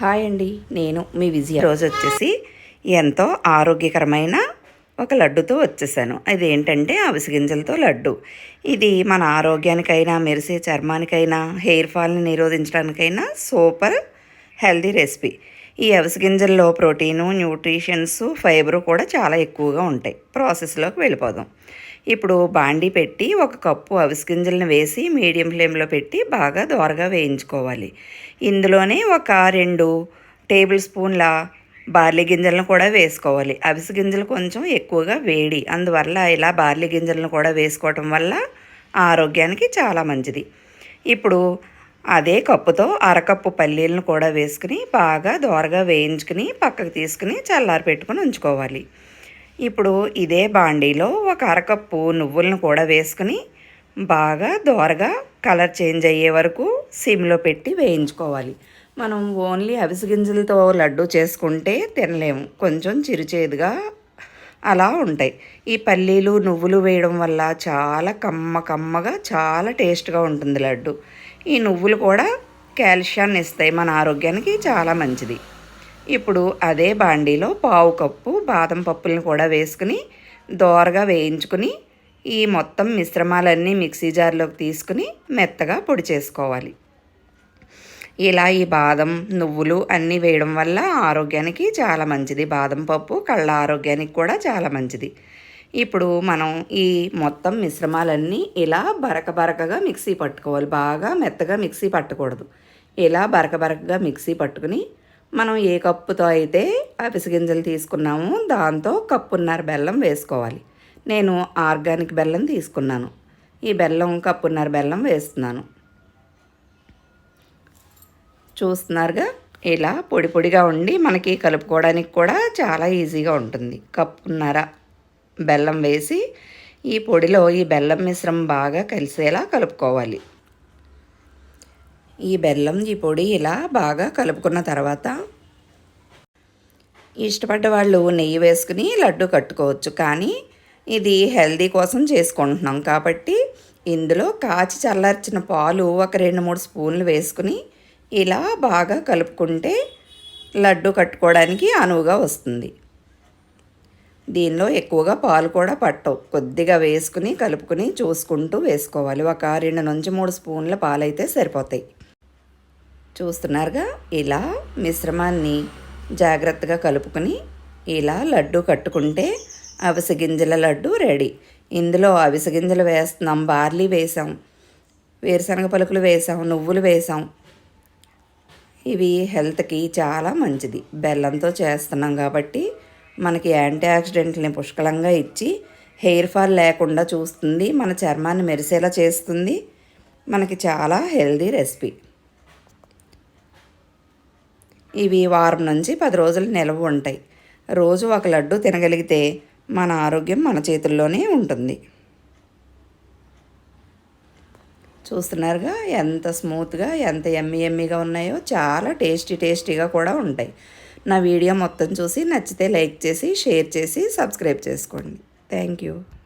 Hi అండి నేను మీ విజయ. రోజు వచ్చేసి ఎంతో ఆరోగ్యకరమైన ఒక లడ్డుతో వచ్చేసాను. అది ఏంటంటే అవిసి గింజలతో లడ్డు. ఇది మన ఆరోగ్యానికైనా మెరిసే చర్మానికైనా హెయిర్ ఫాల్ని నిరోధించడానికైనా సూపర్ హెల్దీ రెసిపీ. ఈ అవిసి గింజల్లో ప్రోటీను న్యూట్రిషన్స్ ఫైబరు కూడా చాలా ఎక్కువగా ఉంటాయి. ప్రాసెస్లోకి వెళ్ళిపోదాం. ఇప్పుడు బాండీ పెట్టి ఒక కప్పు అవిసి గింజలను వేసి మీడియం ఫ్లేమ్లో పెట్టి బాగా దోరగా వేయించుకోవాలి. ఇందులోనే ఒక రెండు టేబుల్ స్పూన్ల బార్లీ గింజలను కూడా వేసుకోవాలి. అవిసి గింజలు కొంచెం ఎక్కువగా వేడి అందువల్ల ఇలా బార్లీ గింజలను కూడా వేసుకోవటం వల్ల ఆరోగ్యానికి చాలా మంచిది. ఇప్పుడు అదే కప్పుతో అరకప్పు పల్లీలను కూడా వేసుకుని బాగా దోరగా వేయించుకుని పక్కకు తీసుకుని చల్లారి పెట్టుకుని ఉంచుకోవాలి. ఇప్పుడు ఇదే బాండీలో ఒక అరకప్పు నువ్వులను కూడా వేసుకుని బాగా దోరగా కలర్ చేంజ్ అయ్యే వరకు సిమ్లో పెట్టి వేయించుకోవాలి. మనం ఓన్లీ అవిసి గింజలతో లడ్డు చేసుకుంటే తినలేము. కొంచెం చిరుచేదుగా అలా ఉంటాయి. ఈ పల్లీలు నువ్వులు వేయడం వల్ల చాలా కమ్మ కమ్మగా చాలా టేస్ట్గా ఉంటుంది లడ్డు. ఈ నువ్వులు కూడా కాల్షియాన్ని ఇస్తాయి మన ఆరోగ్యానికి చాలా మంచిది. ఇప్పుడు అదే బాండీలో పావు కప్పు బాదం పప్పులను కూడా వేసుకుని దోరగా వేయించుకుని ఈ మొత్తం మిశ్రమాలన్నీ మిక్సీ జార్లోకి తీసుకుని మెత్తగా పొడి చేసుకోవాలి. ఇలా ఈ బాదం నువ్వులు అన్నీ వేయడం వల్ల ఆరోగ్యానికి చాలా మంచిది. బాదం పప్పు కళ్ళ ఆరోగ్యానికి కూడా చాలా మంచిది. ఇప్పుడు మనం ఈ మొత్తం మిశ్రమాలన్నీ ఇలా బరక బరకగా మిక్సీ పట్టుకోవాలి. బాగా మెత్తగా మిక్సీ పట్టకూడదు. ఇలా బరక బరకగా మిక్సీ పట్టుకుని మనం ఏ కప్పుతో అయితే గింజలు తీసుకున్నామో దాంతో కప్పున్నర బెల్లం వేసుకోవాలి. నేను ఆర్గానిక్ బెల్లం తీసుకున్నాను. ఈ బెల్లం కప్పున్నర బెల్లం వేస్తున్నాను. చూస్తున్నారుగా. ఇలా పొడి పొడిగా ఉండి మనకి కలుపుకోవడానికి కూడా చాలా ఈజీగా ఉంటుంది. కప్పున్నర బెల్లం వేసి ఈ పొడిలో ఈ బెల్లం మిశ్రమం బాగా కలిసేలా కలుపుకోవాలి. ఈ బెల్లం ఈ పొడి ఇలా బాగా కలుపుకున్న తర్వాత ఇష్టపడ్డ వాళ్ళు నెయ్యి వేసుకుని లడ్డు కట్టుకోవచ్చు. కానీ ఇది హెల్దీ కోసం చేసుకుంటున్నాం కాబట్టి ఇందులో కాచి చల్లార్చిన పాలు ఒక రెండు మూడు స్పూన్లు వేసుకుని ఇలా బాగా కలుపుకుంటే లడ్డు కట్టుకోవడానికి అనువుగా వస్తుంది. దీనిలో ఎక్కువగా పాలు కూడా పట్టవు. కొద్దిగా వేసుకుని కలుపుకుని చూసుకుంటూ వేసుకోవాలి. ఒక రెండు నుంచి మూడు స్పూన్ల పాలు అయితే సరిపోతాయి. చూస్తున్నారుగా? ఇలా మిశ్రమాన్ని జాగ్రత్తగా కలుపుకొని ఇలా లడ్డు కట్టుకుంటే అవిసె గింజల లడ్డు రెడీ. ఇందులో అవిసె గింజలు వేస్తున్నాం. బార్లీ వేసాం. వేరుశనగ పలుకులు వేసాం. నువ్వులు వేసాం. ఇవి హెల్త్కి చాలా మంచిది. బెల్లంతో చేస్తున్నాం కాబట్టి మనకి యాంటీ ఆక్సిడెంట్ని పుష్కలంగా ఇచ్చి హెయిర్ ఫాల్ లేకుండా చూస్తుంది మన చర్మాన్ని మెరిసేలా చేస్తుంది. మనకి చాలా హెల్దీ రెసిపీ. ఇవి వారం నుంచి పది రోజులు నిలవ ఉంటాయి. రోజు ఒక లడ్డు తినగలిగితే మన ఆరోగ్యం మన చేతుల్లోనే ఉంటుంది. చూస్తున్నారుగా ఎంత స్మూత్గా ఎంత ఎమ్మి ఎమ్మిగా ఉన్నాయో చాలా టేస్టీ టేస్టీగా కూడా ఉంటాయి. నా వీడియో మొత్తం చూసి నచ్చితే లైక్ చేసి షేర్ చేసి సబ్స్క్రైబ్ చేసుకోండి. Thank you.